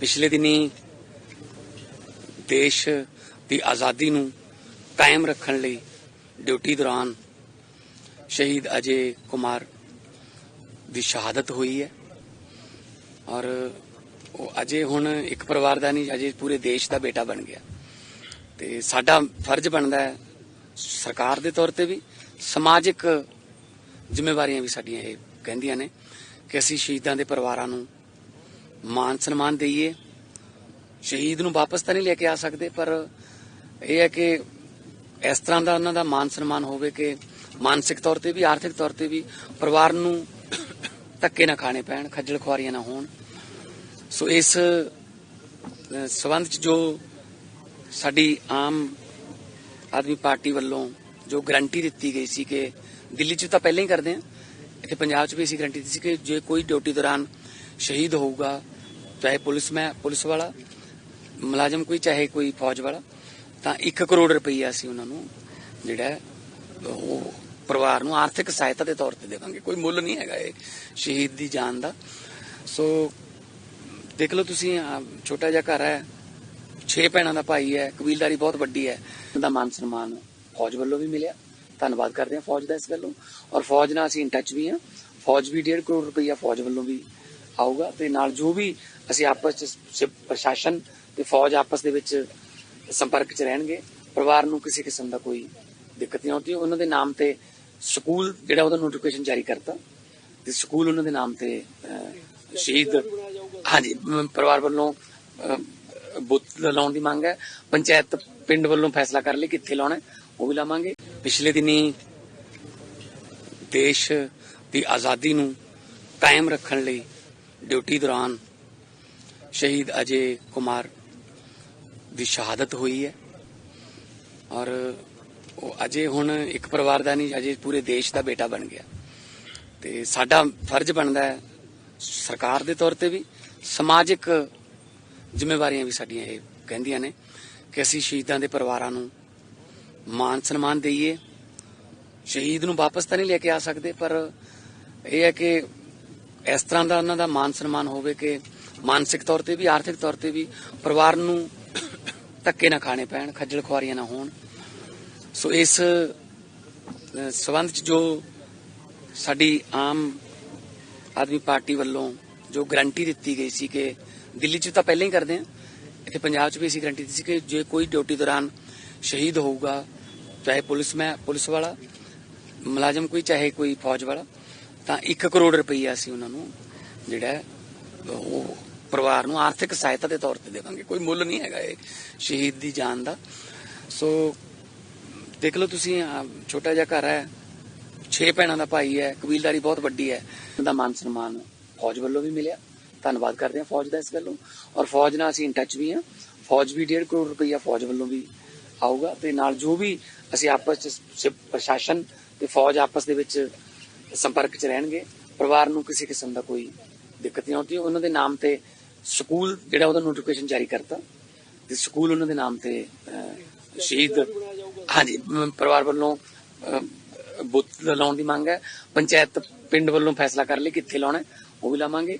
ਪਿਛਲੇ ਦਿਨੀ ਦੇਸ਼ ਦੀ ਆਜ਼ਾਦੀ ਨੂੰ ਕਾਇਮ ਰੱਖਣ ਲਈ ਡਿਊਟੀ ਦੌਰਾਨ ਸ਼ਹੀਦ ਅਜੇ ਕੁਮਾਰ ਦੀ ਸ਼ਹਾਦਤ ਹੋਈ ਹੈ। ਔਰ ਉਹ ਅਜੇ ਹੁਣ ਇੱਕ ਪਰਿਵਾਰ ਦਾ ਨਹੀਂ, ਅਜੇ ਪੂਰੇ ਦੇਸ਼ ਦਾ ਬੇਟਾ ਬਣ ਗਿਆ। ਤੇ ਸਾਡਾ ਫਰਜ਼ ਬਣਦਾ ਹੈ ਸਰਕਾਰ ਦੇ ਤੌਰ ਤੇ ਵੀ, ਸਮਾਜਿਕ ਜ਼ਿੰਮੇਵਾਰੀਆਂ ਵੀ ਸਾਡੀਆਂ ਇਹ ਕਹਿੰਦੀਆਂ ਨੇ ਕਿ ਅਸੀਂ ਸ਼ਹੀਦਾਂ ਦੇ ਪਰਿਵਾਰਾਂ ਨੂੰ ਮਾਨ ਸਨਮਾਨ ਦਈਏ। ਸ਼ਹੀਦ ਨੂੰ ਵਾਪਸ ਤਾਂ ਨਹੀਂ ਲੈ ਕੇ ਆ ਸਕਦੇ ਪਰ ਇਹ ਹੈ ਕਿ ਇਸ ਤਰ੍ਹਾਂ ਦਾ ਉਹਨਾਂ ਦਾ ਮਾਨ ਸਨਮਾਨ ਹੋਵੇ ਕਿ ਮਾਨਸਿਕ ਤੌਰ ਤੇ ਵੀ ਆਰਥਿਕ ਤੌਰ ਤੇ ਵੀ ਪਰਿਵਾਰ ਨੂੰ ਧੱਕੇ ਨਾ ਖਾਣੇ ਪੈਣ ਖੱਜਲ ਖੁਆਰੀਆਂ ਨਾ ਹੋਣ। ਸੋ ਇਸ ਅਹ, ਸਬੰਧ ਚ ਜੋ ਸਾਡੀ ਆਮ ਆਦਮੀ ਪਾਰਟੀ ਵੱਲੋਂ ਜੋ ਗਰੰਟੀ ਦਿੱਤੀ ਗਈ ਸੀ ਕਿ ਦਿੱਲੀ 'ਚ ਤਾਂ ਪਹਿਲਾਂ ਹੀ ਕਰਦੇ ਆ ਇੱਥੇ ਪੰਜਾਬ 'ਚ ਵੀ ਅਸੀਂ ਗਰੰਟੀ ਦਿੱਤੀ ਸੀ ਕਿ ਜੇ ਕੋਈ ਡਿਊਟੀ ਦੌਰਾਨ ਸ਼ਹੀਦ ਹੋਊਗਾ ਚਾਹੇ ਪੁਲਿਸ ਮੈਂ ਪੁਲਿਸ ਵਾਲਾ ਮੁਲਾਜ਼ਮ ਕੋਈ ਚਾਹੇ ਕੋਈ ਫੌਜ ਵਾਲਾ ਤਾਂ 1 ਕਰੋੜ ਰੁਪਈਆ ਅਸੀਂ ਉਹਨਾਂ ਨੂੰ ਜਿਹੜਾ ਉਹ ਪਰਿਵਾਰ ਨੂੰ ਆਰਥਿਕ ਸਹਾਇਤਾ ਦੇ ਤੌਰ ਤੇ ਦੇਵਾਂਗੇ ਕੋਈ ਮੁੱਲ ਨਹੀਂ ਹੈਗਾ ਇਹ ਸ਼ਹੀਦ ਦੀ ਜਾਨ ਦਾ ਸੋ ਦੇਖ ਲਓ ਤੁਸੀਂ ਛੋਟਾ ਜਿਹਾ ਘਰ ਹੈ ਛੇ ਭੈਣਾਂ ਦਾ ਭਾਈ ਹੈ ਕਬੀਲਦਾਰੀ ਬਹੁਤ ਵੱਡੀ ਹੈ ਦਾ ਮਾਨ ਸਨਮਾਨ ਫੌਜ ਵੱਲੋਂ ਵੀ ਮਿਲਿਆ ਧੰਨਵਾਦ ਕਰਦੇ ਹਾਂ ਫੌਜ ਦਾ ਇਸ ਗੱਲੋਂ ਔਰ ਫੌਜ ਨਾਲ ਅਸੀਂ ਇਨ ਟੱਚ ਵੀ ਹਾਂ ਫੌਜ ਵੀ 1.5 ਕਰੋੜ ਰੁਪਈਆ ਫੌਜ ਵੱਲੋਂ ਵੀ ਆਊਗਾ ਤੇ ਨਾਲ ਜੋ ਵੀ ਅਸੀਂ ਆਪਸ ਚ ਪ੍ਰਸ਼ਾਸਨ ਤੇ ਫੌਜ ਆਪਸ ਦੇ ਵਿੱਚ ਸੰਪਰਕ ਚ ਰਹਿਣਗੇ, ਪਰਿਵਾਰ ਨੂੰ ਕਿਸੇ ਕਿਸਮ ਦਾ ਕੋਈ ਦਿੱਕਤ ਨਹੀਂ ਆਉਂਦੀ। ਉਹਨਾਂ ਦੇ ਨਾਮ ਤੇ ਸਕੂਲ ਜਿਹੜਾ ਉਹਦਾ ਨੋਟੀਫਿਕੇਸ਼ਨ ਜਾਰੀ ਕਰਤਾ ਤੇ ਸਕੂਲ ਉਹਨਾਂ ਦੇ ਨਾਮ ਤੇ ਸ਼ਹੀਦ ਹਾਂਜੀ ਪਰਿਵਾਰ ਵੱਲੋਂ ਬੁੱਤ ਲਾਉਣ ਦੀ ਮੰਗ ਹੈ। ਪੰਚਾਇਤ ਪਿੰਡ ਵੱਲੋਂ ਫੈਸਲਾ ਕਰ ਲਈ ਕਿੱਥੇ ਲਾਉਣਾ ਉਹ ਵੀ ਲਾਵਾਂਗੇ। ਪਿਛਲੇ ਦਿਨੀ ਦੇਸ਼ ਦੀ ਆਜ਼ਾਦੀ ਨੂੰ ਕਾਇਮ ਰੱਖਣ ਲਈ ਡਿਊਟੀ ਦੌਰਾਨ ਸ਼ਹੀਦ ਅਜੇ ਕੁਮਾਰ ਦੀ ਸ਼ਹਾਦਤ ਹੋਈ ਹੈ ਔਰ ਉਹ ਅਜੇ ਹੁਣ ਇੱਕ ਪਰਿਵਾਰ ਦਾ ਨਹੀਂ, ਅਜੇ ਪੂਰੇ ਦੇਸ਼ ਦਾ ਬੇਟਾ ਬਣ ਗਿਆ। ਤੇ ਸਾਡਾ ਫਰਜ਼ ਬਣਦਾ ਹੈ, ਸਰਕਾਰ ਦੇ ਤੌਰ ਤੇ ਵੀ, ਸਮਾਜਿਕ ਜ਼ਿੰਮੇਵਾਰੀਆਂ ਵੀ ਸਾਡੀਆਂ ਇਹ ਕਹਿੰਦੀਆਂ ਨੇ ਕਿ ਅਸੀਂ ਸ਼ਹੀਦਾਂ ਦੇ ਪਰਿਵਾਰਾਂ ਨੂੰ ਮਾਨ ਸਨਮਾਨ ਦਈਏ। ਸ਼ਹੀਦ ਨੂੰ ਵਾਪਸ ਤਾਂ ਨਹੀਂ ਲੈ ਕੇ ਆ ਸਕਦੇ, ਪਰ ਇਹ ਹੈ ਕਿ ਇਸ ਤਰ੍ਹਾਂ ਦਾ ਉਹਨਾਂ ਦਾ ਮਾਨ ਸਨਮਾਨ ਹੋਵੇ ਕਿ ਮਾਨਸਿਕ ਤੌਰ ਤੇ ਵੀ ਆਰਥਿਕ ਤੌਰ ਤੇ ਵੀ ਪਰਿਵਾਰ ਨੂੰ ਧੱਕੇ ਨਾ ਖਾਣੇ ਪੈਣ ਖੱਜਲ ਖੁਆਰੀਆਂ ਨਾ ਹੋਣ। ਸੋ ਇਸ ਅਹ, ਸਬੰਧ ਚ ਜੋ ਸਾਡੀ ਆਮ ਆਦਮੀ ਪਾਰਟੀ ਵੱਲੋਂ ਜੋ ਗਰੰਟੀ ਦਿੱਤੀ ਗਈ ਸੀ ਕਿ ਦਿੱਲੀ 'ਚ ਤਾਂ ਪਹਿਲਾਂ ਹੀ ਕਰਦੇ ਆ ਇੱਥੇ ਪੰਜਾਬ 'ਚ ਵੀ ਅਸੀਂ ਗਰੰਟੀ ਦਿੱਤੀ ਸੀ ਕਿ ਜੇ ਕੋਈ ਡਿਊਟੀ ਦੌਰਾਨ ਸ਼ਹੀਦ ਹੋਊਗਾ ਚਾਹੇ ਪੁਲਿਸ ਮੈਂ ਪੁਲਿਸ ਵਾਲਾ ਮੁਲਾਜ਼ਮ ਕੋਈ ਚਾਹੇ ਕੋਈ ਫੌਜ ਵਾਲਾ ਤਾਂ 1 ਕਰੋੜ ਰੁਪਈਆ ਅਸੀਂ ਉਹਨਾਂ ਨੂੰ ਜਿਹੜਾ ਉਹ ਪਰਿਵਾਰ ਨੂੰ ਆਰਥਿਕ ਸਹਾਇਤਾ ਦੇ ਤੌਰ ਤੇ ਦੇਵਾਂਗੇ। ਕੋਈ ਮੁੱਲ ਨਹੀਂ ਹੈਗਾ ਇਹ ਸ਼ਹੀਦ ਦੀ ਜਾਨ ਦਾ। ਸੋ ਦੇਖ ਲਓ ਤੁਸੀਂ ਛੋਟਾ ਜਿਹਾ ਘਰ ਹੈ, ਛੇ ਭੈਣਾਂ ਦਾ ਭਾਈ ਹੈ, ਕਬੀਲਦਾਰੀ ਬਹੁਤ ਵੱਡੀ ਹੈ। ਉਹਦਾ ਮਾਨ ਸਨਮਾਨ ਫੌਜ ਵੱਲੋਂ ਵੀ ਮਿਲਿਆ। ਧੰਨਵਾਦ ਕਰਦੇ ਹਾਂ ਫੌਜ ਦਾ ਇਸ ਗੱਲੋਂ ਔਰ ਫੌਜ ਨਾਲ ਅਸੀਂ ਇਨ ਟੱਚ ਵੀ ਹਾਂ। ਫੌਜ ਵੀ 1.5 ਕਰੋੜ ਰੁਪਈਆ ਫੌਜ ਵੱਲੋਂ ਵੀ ਆਊਗਾ। ਤੇ ਨਾਲ ਜੋ ਵੀ ਅਸੀਂ ਆਪਸ ਚ ਪ੍ਰਸ਼ਾਸਨ ਤੇ ਫੌਜ ਆਪਸ ਦੇ ਵਿੱਚ ਸੰਪਰਕ ਚ ਰਹਿਣਗੇ, ਪਰਿਵਾਰ ਨੂੰ ਕਿਸੇ ਕਿਸਮ ਦਾ ਕੋਈ ਦਿੱਕਤ ਨਹੀਂ ਆਉਂਦੀ। ਉਹਨਾਂ ਦੇ ਨਾਮ ਤੇ ਸਕੂਲ ਜਿਹੜਾ ਉਹਦਾ ਨੋਟੀਫਿਕੇਸ਼ਨ ਜਾਰੀ ਕਰਤਾ। ਤੇ ਸਕੂਲ ਉਹਨਾਂ ਦੇ ਨਾਮ ਤੇ ਸ਼ਹੀਦ, ਹਾਂਜੀ ਪਰਿਵਾਰ ਵੱਲੋਂ ਬੁੱਤ ਲਾਉਣ ਦੀ ਮੰਗ ਹੈ। ਪੰਚਾਇਤ ਪਿੰਡ ਵੱਲੋਂ ਫੈਸਲਾ ਕਰ ਲਈ ਕਿੱਥੇ ਲਾਉਣਾ ਉਹ ਵੀ ਲਾਵਾਂਗੇ।